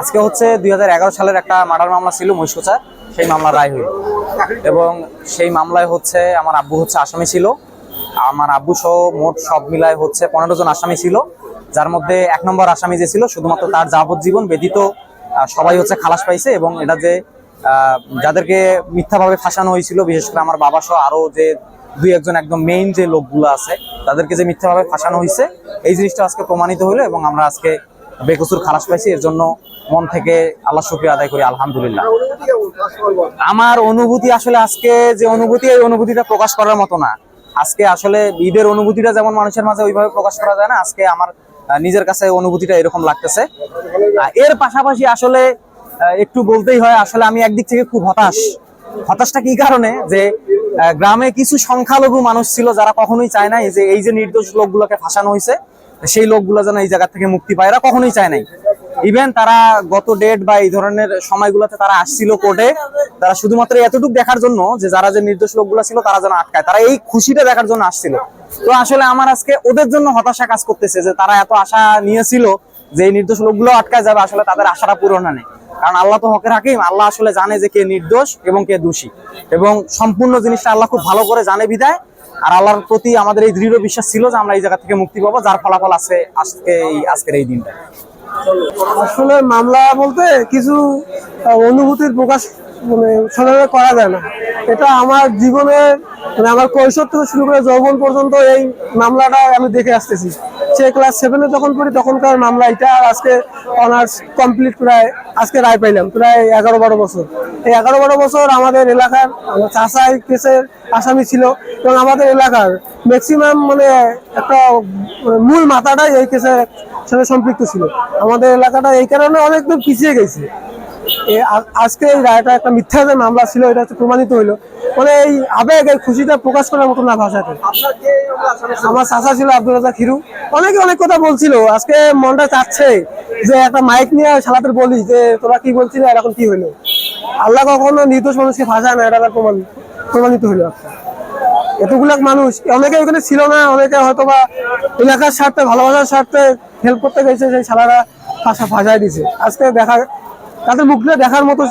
আজকে হচ্ছে দু হাজার এগারো সালের একটা মার্ডার মামলা ছিল মহিষকোচা সেই মামলার রায় হইল। এবং সেই মামলায় হচ্ছে আমার আব্বু হচ্ছে আসামি ছিল। আমার আব্বু সহ মোট সব মিলায় হচ্ছে পনেরো জন আসামি ছিল, যার মধ্যে এক নম্বর আসামি যে ছিল, শুধুমাত্র তার যাবজ্জীবন ব্যতীত সবাই হচ্ছে খালাস পাইছে এবং এটা যে যাদেরকে মিথ্যাভাবে ফাঁসানো হয়েছিল, বিশেষ করে আমার বাবা সহ আরও যে দুই একজন একদম মেইন যে লোকগুলো আছে, তাদেরকে যে মিথ্যাভাবে ফাঁসানো হয়েছে এই জিনিসটা আজকে প্রমাণিত হলো এবং আমরা আজকে বেকসুর খালাস পাইছি, এর জন্য মন থেকে আল্লাহ শুক্রিয়া আদায় করি, আলহামদুলিল্লাহ। আমার অনুভূতি আসলে আজকে যে অনুভূতি, এই অনুভূতিটা প্রকাশ করার মতো না। আজকে আসলে ঈদের অনুভূতিটা যেমন মানুষের মাঝে ওইভাবে প্রকাশ করা যায় না, আজকে আমার নিজের কাছে অনুভূতিটা এরকম লাগতেছে। এর পাশাপাশি আসলে একটু বলতেই হয়, আসলে আমি একদিক থেকে খুব হতাশ। হতাশটা কি কারণে? যে গ্রামে কিছু সংখ্যালঘু মানুষ ছিল যারা কখনোই চায় না যে এই যে নির্দোষ লোকগুলোকে ফাঁসানো হয়েছে সেই লোকগুলো যেন এই জায়গা থেকে মুক্তি পায়। এরা কখনোই চায় নাই। ইভেন তারা গত ডেট বা এই ধরনের সময়গুলোতে তারা আসছিল কোর্টে তারা শুধুমাত্র এতটুকু দেখার জন্য যে যারা যে নির্দোষ লোকগুলো ছিল, তারা যেন আটকায়। তারা এই খুশিটা দেখার জন্য আসছিল। তো আসলে আমার আজকে ওদের জন্য হতাশা কাজ করতেছে যে তারা এত আশা নিয়েছিল যে এই নির্দোষ লোকগুলো আটকায় যাবে, আসলে তাদের আশাটা পূরণ হয় কারণ আল্লাহ তো হকের হাকিম। আল্লাহ আসলে জানে যে কে নির্দোষ এবং কে দোষী। এবং সম্পূর্ণ জিনিসটা আল্লাহ খুব ভালো করে জানে বিদায় আর আল্লাহর প্রতি আমাদের এই দৃঢ় বিশ্বাস ছিল যে আমরা এই জায়গা থেকে মুক্তি পাবো, যার ফলাফল আছে আজকে এই, আজকের এই দিনটা। আসলে মামলা বলতে কিছু অনুভূতির প্রকাশ মানে সেভাবে করা যায় না। এটা আমার জীবনে মানে আমার কৈশোর থেকে শুরু করে যৌবন পর্যন্ত এই মামলাটা আমি দেখে আসতেছি। সে ক্লাস সেভেনে যখন পড়ি, তখনকার মামলা এটা। আজকে অনার্স কমপ্লিট প্রায়, আজকে রায় পাইলাম, প্রায় এগারো বারো বছর। এই এগারো বারো বছর আমাদের এলাকার, আমার চাষাই কেসের আসামি ছিল, এবং আমাদের এলাকার ম্যাক্সিমাম মানে একটা মূল মাথাটাই এই কেসের সাথে সম্পৃক্ত ছিল। আমাদের এলাকাটা এই কারণে অনেক পিছিয়ে গেছে। আজকে এই রায়টা একটা মিথ্যা যে মামলা ছিল এটা হচ্ছে প্রমাণিত হইল। মানে এই আবেগ এই খুশিটা প্রকাশ করার মতো না ভাষাতে। আমার চাচা ছিল আব্দুল রাজা খিরু অনেকে অনেক কথা বলছিল আজকে মনটা চাচ্ছে যে একটা মাইক নিয়ে সালাতের বলি যে তোরা কি বলছিল আর এখন কি হইল? আল্লাহ কখনো নির্দোষ মানুষকে ভাষায় না এটা প্রমাণ প্রমাণিত হইল। এতগুলো মানুষ অনেকে ওখানে ছিল না অনেকে হয়তো বা এলাকার স্বার্থে ভালোবাসার স্বার্থে হেল্প করতে গেছে সেই সালারা ভাষা ভাষায় দিছে। আজকে দেখা তাদের মুখটা দেখার মতো